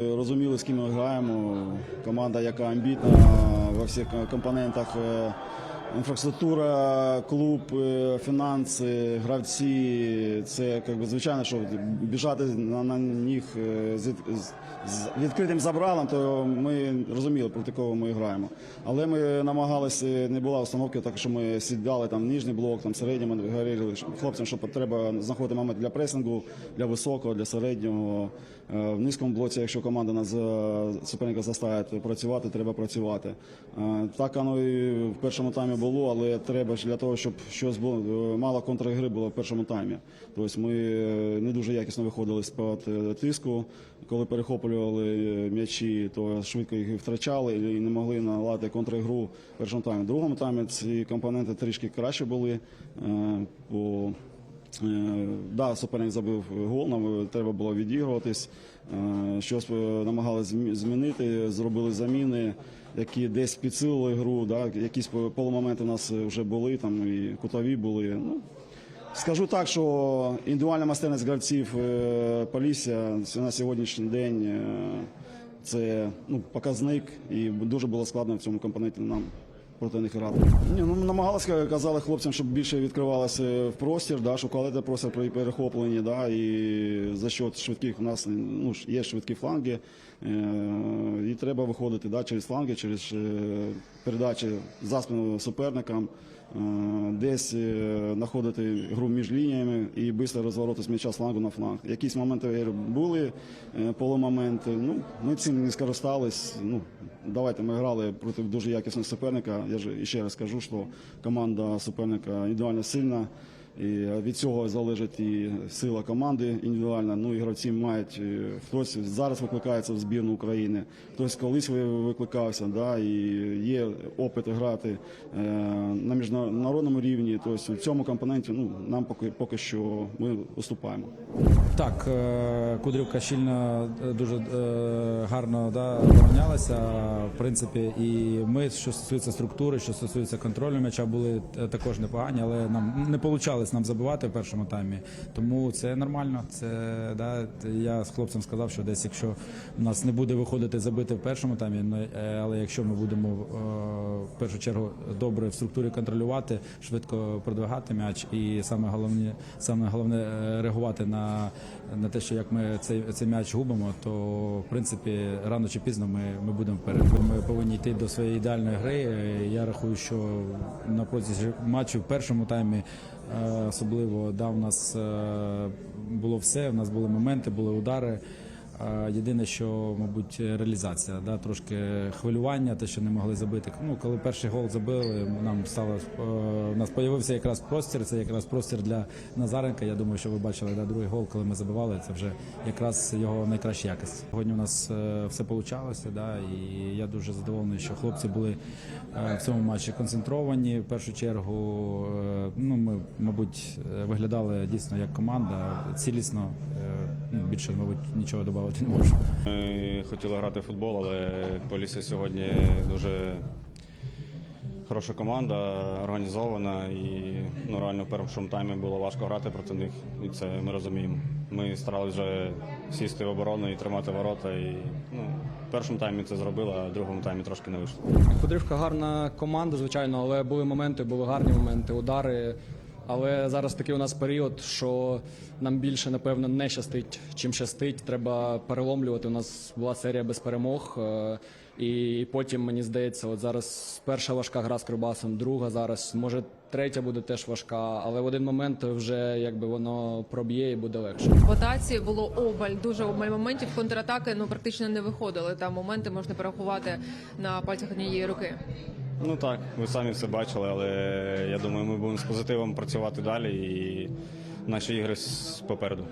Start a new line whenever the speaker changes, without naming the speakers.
Розуміли, з ким ми граємо. Команда, яка амбітна во всіх компонентах. Інфраструктура, клуб, е, фінанси, гравці. Це як би, звичайно, що біжати на, на них е, з, з- відкритим забралом, то ми розуміли, проти кого ми граємо. Але ми намагалися, не була установки, так що ми сідали там нижній блок, там середній, ми говорили хлопцям, що треба знаходити момент для пресингу, для високого, для середнього. Е, В низькому блоці, якщо команда нас суперника заставить працювати, треба працювати. Так воно і в першому таймі було, але треба ж для того, щоб щось було е, мало контрагри. було в першому таймі. Тобто ми е, не дуже якісно виходили з-під е, тиску. Коли перехоплювали е, м'ячі, то швидко їх втрачали і не могли наладити контрігру в першому таймі. В другому таймі ці компоненти трішки краще були. По Да, суперник забив гол, нам треба було відігруватись. Е, Щось е, намагалися змінити, зробили заміни, які десь підсилили гру. Да, якісь полумоменти у нас вже були, там і кутові були. Ну, скажу так, що індивідуальна майстерність гравців е, Полісся на сьогоднішній день е, це ну, показник, і дуже було складно в цьому компоненті нам проти них грати. Ні, ну, намагалися, казали хлопцям, щоб більше відкривалося в простір, да, шукали простір при перехопленні, да, і за счет швидких у нас ну, є швидкі фланги, е, треба виходити да, через фланги, через е, передачі за спину суперникам. е, Десь е, знаходити гру між лініями і швидко розвороти з м'яча флангу на фланг. Якісь моменти були, полумоменти. Ну, ми цим не скористались. Ну, давайте ми грали проти дуже якісного суперника. Я ж ще раз кажу, що команда суперника ідеально сильна. І від цього залежить і сила команди індивідуальна. Ну і гравці мають е, хтось зараз викликається в збірну України, хтось колись ви- викликався, да, і є опит грати е, на міжнародному рівні. Тобто в цьому компоненті ну, нам поки, поки що ми уступаємо.
Так, е, Кудрівка щільно е, дуже е, гарно да, оборонялася. В принципі, і ми, що стосується структури, що стосується контролю м'яча, були е, також непогані, але нам не вийшло нам забивати в першому таймі. Тому це нормально. Це да, я з хлопцем сказав, що десь якщо в нас не буде виходити забити в першому таймі, ну, е, але якщо ми будемо е, в першу чергу добре в структурі контролювати, швидко продвигати м'яч, і саме головне, саме головне е, реагувати на, на те, що як ми цей, цей м'яч губимо, то в принципі рано чи пізно ми, ми будемо вперед. Ми повинні йти до своєї ідеальної гри. Я рахую, що на протязі матчу в першому таймі особливо да, у нас е, було все. У нас були моменти, були удари. Єдине, що, мабуть, реалізація, да, трошки хвилювання, те, що не могли забити. Ну, коли перший гол забили, нам стало е, у нас появився якраз простір. Це якраз простір для Назаренка. Я думаю, що ви бачили да, другий гол, коли ми забивали. Це вже якраз його найкраща якість. Сьогодні у нас е, все получалося, да, і я дуже задоволений, що хлопці були е, в цьому матчі концентровані. В першу чергу, ну ми, мабуть, виглядали дійсно як команда цілісно. Більше, мабуть, нічого додати не можу.
Ми хотіли грати в футбол, але Полісся сьогодні дуже хороша команда, організована і ну, реально в першому таймі було важко грати проти них. І це ми розуміємо. Ми старалися вже сісти в оборону і тримати ворота. І ну, в першому таймі це зробили, а в другому таймі трошки не вийшло.
Кудрівка гарна команда, звичайно, але були моменти, були гарні моменти, удари. Але зараз такий у нас період, що нам більше, напевно, не щастить, чим щастить. Треба переломлювати. У нас була серія без перемог. е, І потім, мені здається, от зараз перша важка гра з Кривбасом, друга зараз, може, третя буде теж важка, але в один момент вже якби воно проб'є і буде легше.
В атаці було обаль, дуже обаль моментів. Контратаки ну практично не виходили. Там моменти можна порахувати на пальцях однієї руки.
Ну так, ви самі все бачили, але я думаю, ми будемо з позитивом працювати далі і наші ігри попереду.